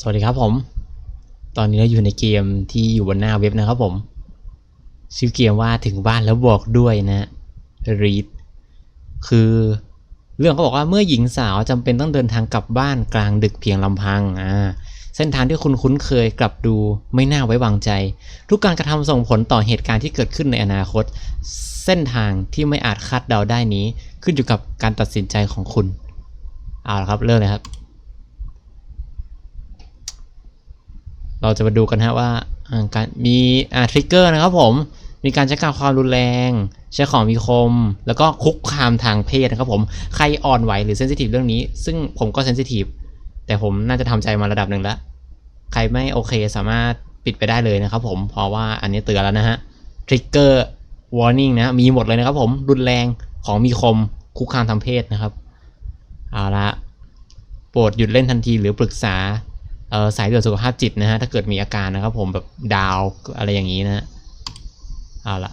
สวัสดีครับผม ตอนนี้เราอยู่ในเกมที่อยู่บนหน้าเว็บนะครับผม ชื่อเกมว่าถึงบ้านแล้วบอกด้วยนะ read คือเรื่องเขาบอกว่าเมื่อหญิงสาวจำเป็นต้องเดินทางกลับบ้านกลางดึกเพียงลำพังอ่าเส้นทางที่คุณคุ้นเคยกลับดูไม่น่าไว้วางใจ ทุกการกระทำส่งผลต่อเหตุการณ์ที่เกิดขึ้นในอนาคต เส้นทางที่ไม่อาจคาดเดาได้นี้ ขึ้นอยู่กับการตัดสินใจของคุณเอาละครับเริ่มเลยครับ เราจะมาดูกันฮะว่าอ่าการมีอ่าทริกเกอร์นะครับผมมีการใช้การความรุนแรง ใช้ของมีคม แล้วก็คุกคามทางเพศนะครับผมใครอ่อนไหวหรือเซนซิทีฟเรื่องนี้ ซึ่งผมก็เซนซิทีฟแต่ผมน่าจะทำใจมาระดับหนึ่งแล้วใครไม่โอเคสามารถปิดไปได้เลยนะครับผมเพราะว่าอันนี้เตือนแล้วนะฮะทริกเกอร์วอร์นิ่งนะมีหมดเลยนะครับผมรุนแรงของมีคมคุกคามทางเพศนะครับเอาละโปรดหยุดเล่นทันทีหรือปรึกษา สายด่วนสุขภาพจิตนะฮะ ถ้าเกิดมีอาการนะครับผมแบบดาวอะไรอย่างนี้นะเอาละ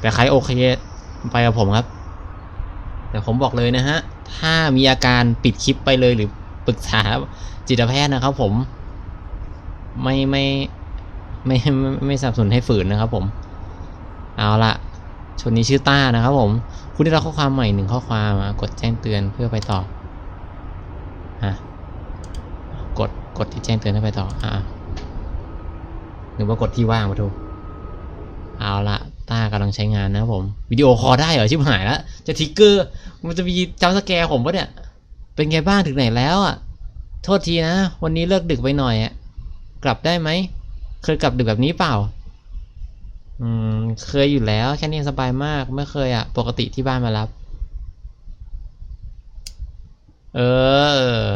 แต่ใครโอเคไปกับผมครับ แต่ผมบอกเลยนะฮะ ถ้ามีอาการปิดคลิปไปเลยหรือปรึกษาจิตแพทย์นะครับผม ไม่ไม่ไม่ไมไม่ไม่สับสนให้ฝืนนะครับผม เอาละชนนี้ชื่อต้านะครับผม คุณได้รับข้อความใหม่หนึ่งข้อความกดแจ้งเตือนเพื่อไปต่อฮะ กดที่แจ้งเตือนให้ไปต่อ อ่าหรือว่ากดที่ว่างมาถูกเอาละต้ากำลังใช้งานนะผมวิดีโอคอได้เหรอชิบหายแล้วจะทิกเกอร์มันจะมีจำสแกร์ผมปะเนี่ย เป็นไงบ้างถึงไหนแล้วอะ โทษทีนะ วันนี้เลิกดึกไปหน่อยอะกลับได้ไหม เคยกลับดึกแบบนี้เปล่า อืม เคยอยู่แล้ว แค่นี้สบายมากไม่เคยอะ ปกติที่บ้านมารับ เออ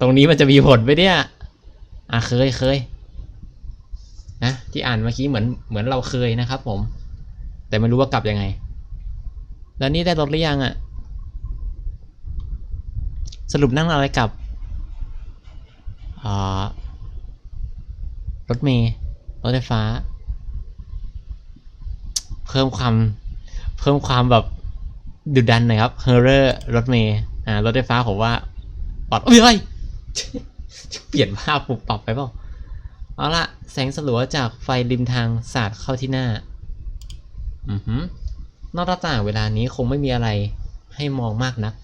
ตรงนี้มันจะมีผลไหมเนี่ย อะเคยเคยนะที่อ่านเมื่อกี้เหมือนเหมือนเราเคยนะครับผม แต่ไม่รู้ว่ากลับยังไง แล้วนี่ได้รถหรือยังอะสรุปนั่งอะไรกลับรถเมย์รถไฟฟ้า เพิ่มความเพิ่มความแบบดุดันหน่อยครับเฮอร์เรอร์รถเมย์อ่ารถไฟฟ้าผมว่าปลอดเอ้ย เปลี่ยนภาพปุบปรับไปเปล่าเอาละแสงสลัวจากไฟริมทางสาดเข้าที่หน้า อือหือนอกหน้าต่างเวลานี้คงไม่มีอะไรให้มองมากนัก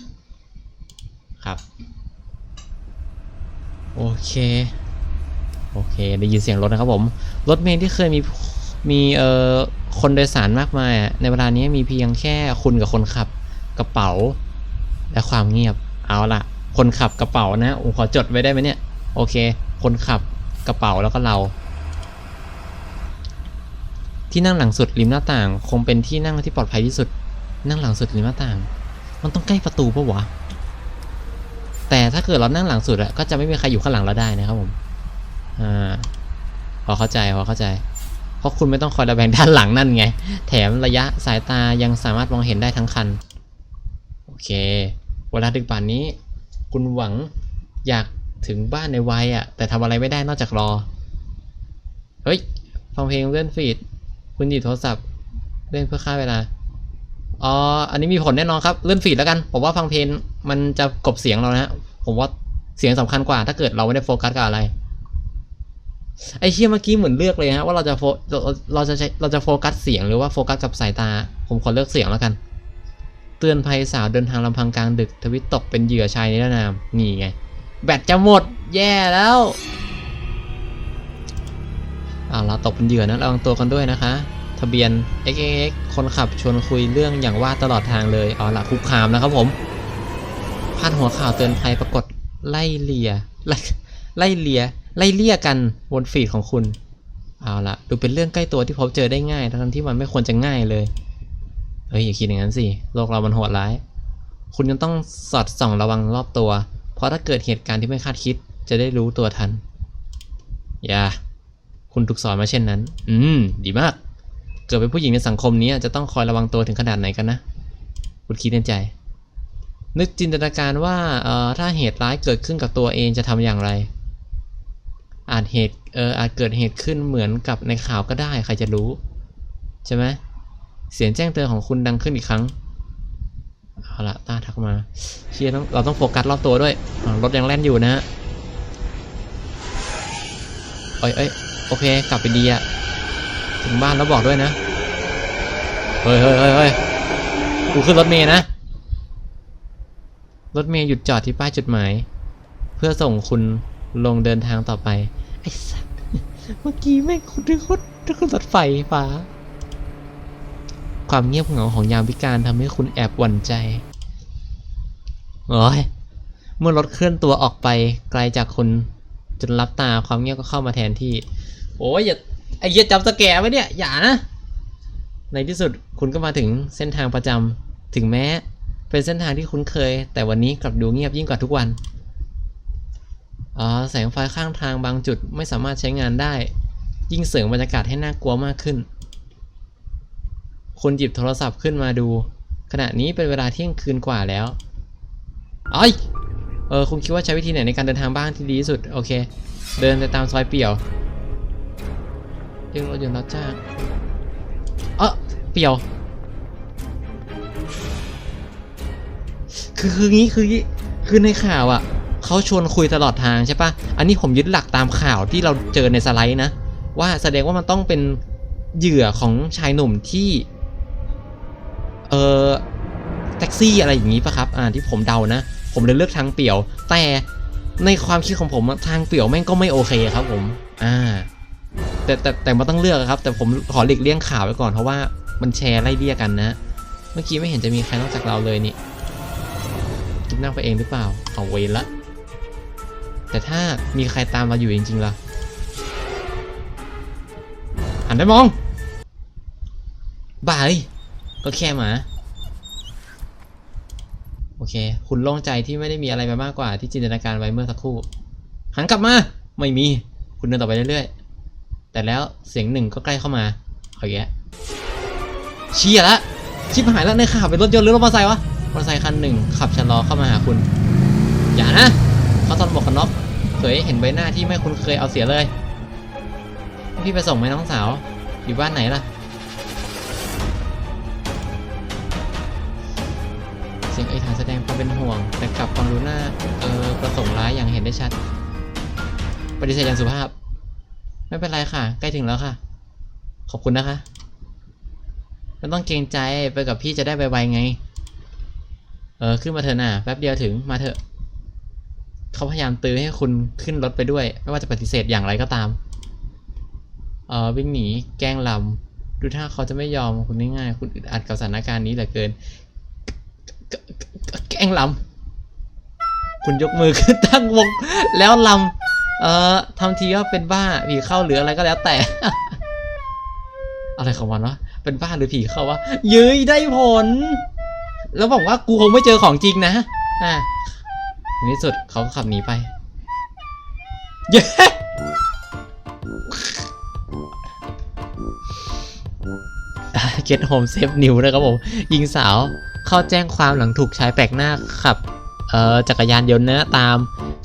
ครับ โอเค โอเค ได้ยินเสียงรถนะครับผม รถเมล์ที่เคยมีมีเอ่อคนโดยสารมากมายในเวลานี้มีเพียงแค่คุณกับคนขับ กระเป๋า และความเงียบเอาละ คนขับกระเป๋านะผมขอจดไว้ได้ไหมเนี่ย โอเค คนขับกระเป๋าแล้วก็เรา ที่นั่งหลังสุดริมหน้าต่าง คงเป็นที่นั่งที่ปลอดภัยที่สุด นั่งหลังสุดริมหน้าต่าง มันต้องใกล้ประตูปะวะ แต่ถ้าเกิดเรานั่งหลังสุดอะก็จะไม่มีใครอยู่ข้างหลังเราได้นะครับผมอ่าพอเข้าใจพอเข้าใจ เพราะคุณไม่ต้องคอยระแวงด้านหลังนั่นไง แถมระยะสายตายังสามารถมองเห็นได้ทั้งคัน โอเค เวลาดึกป่านนี้ คุณหวังอยากถึงบ้านในวัยอะ่ะ แต่ทำอะไรไม่ได้นอกจากรอ เฮ้ย ฟังเพลงเลื่อนฟีด คุณหยิบโทรศัพท์ เล่นเพื่อฆ่าเวลา อ๋อ อันนี้มีผลแน่นอนครับ เลื่อนฟีดแล้วกัน ผมว่าฟังเพลงมันจะกบเสียงเรานะฮะผมว่าเสียงสำคัญกว่า ถ้าเกิดเราไม่ได้โฟกัสกับอะไร ไอ้เชี่ยเมื่อกี้เหมือนเลือกเลยฮะว่าเราจะโฟเราเราจะใช้เราจะโฟกัสเสียงหรือว่าโฟกัสกับสายตา ผมขอเลือกเสียงแล้วกัน เตือนภัยสาวเดินทางลำพังกลางดึกทวิตตกเป็นเหยื่อชายนิรนามนี่ไง แบตจะหมด แย่แล้วอ่าเราตกเป็นเหยื่อนะระวังตัวกันด้วยนะคะ ทะเบียน xxx คนขับชวนคุยเรื่องอย่างว่าตลอดทางเลยเอาละคุกคามนะครับผมพาดหัวข่าวเตือนภัยปรากฏไล่เลียไล่ไล่เลียไล่เลี่ยกันบนฟีดของคุณ เอาละดูเป็นเรื่องใกล้ตัวที่พบเจอได้ง่าย ทั้งที่มันไม่ควรจะง่ายเลย ฮ้ยอย่าคิดอย่างนั้นสิโลกเรามันโหดร้าย คุณยังต้องสอดส่องระวังรอบตัว เพราะถ้าเกิดเหตุการณ์ที่ไม่คาดคิดจะได้รู้ตัวทัน อย่า คุณถูกสอนมาเช่นนั้น อืม ดีมาก เกิดเป็นผู้หญิงในสังคมนี้จะต้องคอยระวังตัวถึงขนาดไหนกันนะ คุณคิดในใจ นึกจินตนาการว่าเอ่อถ้าเหตุร้ายเกิดขึ้นกับตัวเองจะทำอย่างไร อาจเหตุเอออาจเกิดเหตุขึ้นเหมือนกับในข่าวก็ได้ ใครจะรู้ ใช่ไหม เสียงแจ้งเตือนของคุณดังขึ้นอีกครั้ง เอาละต้าทักมา เชียร์ต้องเราต้องโฟกัสรอบตัวด้วย รถยังแล่นอยู่นะฮะอ้ยเอ้ยโอเค กลับไปดีอะถึงบ้านแล้วบอกด้วยนะเฮ้ยเฮ้ยเฮ้ยเฮ้ยกูขึ้นรถเมย์นะ รถเมย์หยุดจอดที่ป้ายจุดหมาย เพื่อส่งคุณลงเดินทางต่อไป ไอ้สัสเมื่อกี้แม่งคุณนึกว่านึกว่ารถไฟฟ้า ความเงียบเหงาของยามพิการทำให้คุณแอบหวั่นใจโอ้ยเมื่อรถเคลื่อนตัวออกไปไกลจากคุณจนรับตาความเงียบก็เข้ามาแทนที่ โอ้ยอย่าไอ้เหี้ยจับสแกร์ไว้เนี่ย อย่านะ ในที่สุดคุณก็มาถึงเส้นทางประจำถึงแม้ เป็นเส้นทางที่คุ้นเคย แต่วันนี้กลับดูเงียบยิ่งกว่าทุกวันอ๋อแสงไฟข้างทางบางจุดไม่สามารถใช้งานได้ ยิ่งเสริมบรรยากาศให้น่ากลัวมากขึ้น คุณหยิบโทรศัพท์ขึ้นมาดู ขณะนี้เป็นเวลาเที่ยงคืนกว่าแล้วไอยเออคุณคิดว่าใช้วิธีไหนในการเดินทางบ้างที่ดีที่สุด โอเค เดินไปตามซอยเปี่ยวเรียกรถยนต์รับจ้างเออเปี่ยว คือคืองี้คืองี้คือในข่าวอะเขาชวนคุยตลอดทางใช่ปะอันนี้ผมยึดหลักตามข่าวที่เราเจอในสไลด์นะ ว่าแสดงว่ามันต้องเป็นเหยื่อของชายหนุ่มที่ ออแท็กซี่อะไรอย่างนี้ปะครับ อ่าที่ผมเดานะ ผมเลยเลือกทางเปี่ยว แต่ในความคิดของผมทางเปี่ยวแม่งก็ไม่โอเคครับผม อ่า แต่แต่แต่มันต้องเลือกครับ แต่ผมขอหลีกเลี่ยงข่าวไว้ก่อนเพราะว่ามันแชร์ไล่เลี่ยกันนะ เมื่อกี้ไม่เห็นจะมีใครนอกจากเราเลยนี่คิดนั่งไปเองหรือเปล่าเอาเวรละ แต่ถ้ามีใครตามเราอยู่จริงๆล่ะหันไปมองบาย ก็แค่หมา โอเค คุณโล่งใจที่ไม่ได้มีอะไรไปมากกว่าที่จินตนาการไว้เมื่อสักครู่ หันกลับมา ไม่มี คุณเดินต่อไปเรื่อยๆ แต่แล้วเสียงหนึ่งก็ใกล้เข้ามาเอาแยะเชียละ ชิบหายแล้วในข่าวเป็นรถยนต์หรือรถมอเตอร์ไซค์วะ มอเตอร์ไซค์คันหนึ่งขับชะลอเข้ามาหาคุณ อย่านะ เขาตอนหมวกกันน็อกเผยเห็นใบหน้าที่ไม่คุ้นเคยเอาเสียเลย พี่ไปส่งไหมน้องสาว อยู่บ้านไหนล่ะ ความเป็นห่วง แต่กลับฟังดูหน้าเออประสงค์ร้ายอย่างเห็นได้ชัด ปฏิเสธอย่างสุภาพ ไม่เป็นไรค่ะ ใกล้ถึงแล้วค่ะ ขอบคุณนะคะไม่ต้องเกรงใจไปกับพี่จะได้ไวๆไง เออขึ้นมาเถอะน่ะแป๊บเดียวถึงมาเถอะ เขาพยายามตื้อให้คุณขึ้นรถไปด้วย ไม่ว่าจะปฏิเสธอย่างไรก็ตาม เออวิ่งหนีแกล้งลำดูท่าเขาจะไม่ยอมคุณง่ายๆคุณอึดอัดกับสถานการณ์นี้เหลือเกิน งลำคุณยกมือขึ้นตั้งวง แล้วลำเอ่อทำทีว่าเป็นบ้าผีเข้าหรืออะไรก็แล้วแต่ อะไรของมันวะเป็นบ้าหรือผีเข้าวะเย้ยได้ผล แล้วบอกว่ากูคงไม่เจอของจริงนะอะในที่สุดเขาขับหนีไปเย้เก็ตโฮมเซฟนิวนะครับผมยิงสาว เข้าแจ้งความหลังถูกชายแปลกหน้าขับจักรยานยนต์นะตาม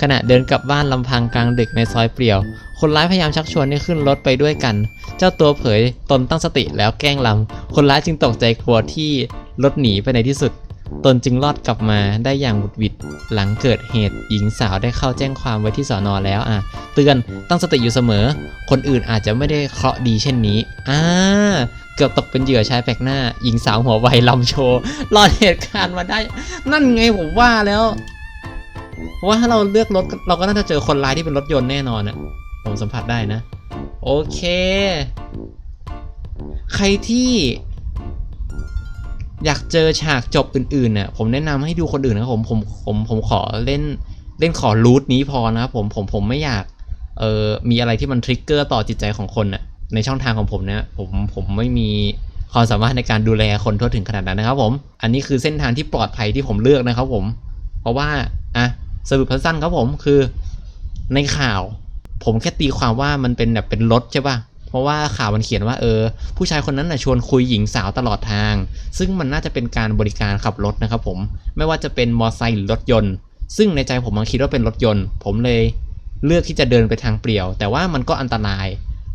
ขณะเดินกลับบ้านลำพังกลางดึกในซอยเปลี่ยว คนร้ายพยายามชักชวนให้ขึ้นรถไปด้วยกัน เจ้าตัวเผยตนตั้งสติแล้วแกล้งลำ คนร้ายจึงตกใจกลัวที่รถหนีไปในที่สุด ตนจึงรอดกลับมาได้อย่างหวุดหวิดหลังเกิดเหตุหญิงสาวได้เข้าแจ้งความไว้ที่สอนอแล้วอะ เตือนตั้งสติอยู่เสมอ คนอื่นอาจจะไม่ได้เคราะห์ดีเช่นนี้อ่า เกือบตกเป็นเหยื่อชายแปลกหน้า หญิงสาวหัวไวลำโชว์รอดเหตุการณ์มาได้ นั่นไงผมว่าแล้วว่าถ้าเราเลือกรถเราก็น่าจะเจอคนร้ายที่เป็นรถยนต์แน่นอนอะผมสัมผัสได้นะ โอเค ใครที่อยากเจอฉากจบอื่นๆเนี่ยผมแนะนำให้ดูคนอื่นนะครับผมผมผมผมขอเล่นเล่นขอรูทนี้พอนะครับผมผมผมไม่อยากเออมีอะไรที่มันทริกเกอร์ต่อจิตใจของคนน่ะ ในช่องทางของผมนะผมผมไม่มีความสามารถในการดูแลคนทั่วถึงขนาดนั้นนะครับผม อันนี้คือเส้นทางที่ปลอดภัยที่ผมเลือกนะครับผม เพราะว่าอะสรุปสั้นๆครับผมคือในข่าว ผมแค่ตีความว่ามันเป็นแบบเป็นรถใช่ป่ะเพราะว่าข่าวมันเขียนว่าเออ ผู้ชายคนนั้นน่ะชวนคุยหญิงสาวตลอดทาง ซึ่งมันน่าจะเป็นการบริการขับรถนะครับผมไม่ว่าจะเป็นมอเตอร์ไซค์หรือรถยนต์ ซึ่งในใจผมมันคิดว่าเป็นรถยนต์ ผมเลยเลือกที่จะเดินไปทางเปลี่ยว แต่ว่ามันก็อันตราย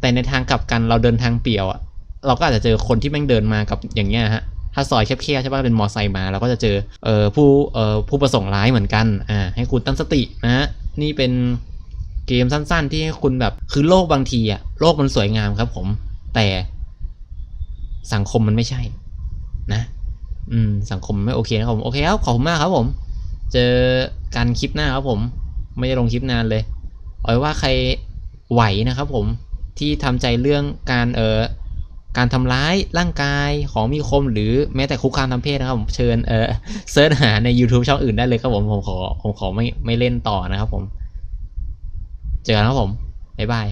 แต่ในทางกลับกันเราเดินทางเปี่ยวอะเราก็อาจจะเจอคนที่แม่งเดินมากับอย่างเงี้ยฮะถ้าซอยแคบๆใช่ป่ะเป็นมอไซค์มาเราก็จะเจอเอ่อผู้เอ่อผู้ประสงค์ร้ายเหมือนกันอ่าให้คุณตั้งสตินะฮะนี่เป็นเกมสั้น ๆ ที่ให้คุณแบบคือโลกบางทีอะโลกมันสวยงามครับผม แต่สังคมมันไม่ใช่ นะ อืม สังคมไม่โอเคนะครับผม โอเคครับ ขอบคุณมากครับผม เจอกันคลิปหน้าครับผม ไม่ได้ลงคลิปนานเลย เอาไว้ว่าใครไหวนะครับผม ที่ทำใจเรื่องการเอ่อการทำร้ายร่างกายของมีคมหรือแม้แต่คุกคามทางเพศนะครับผมเชิญเออเซิร์ชหาใน YouTube ช่องอื่นได้เลยครับผมผมขอผมขอไม่ไม่เล่นต่อนะครับผม เจอกันครับผม บ๊ายบาย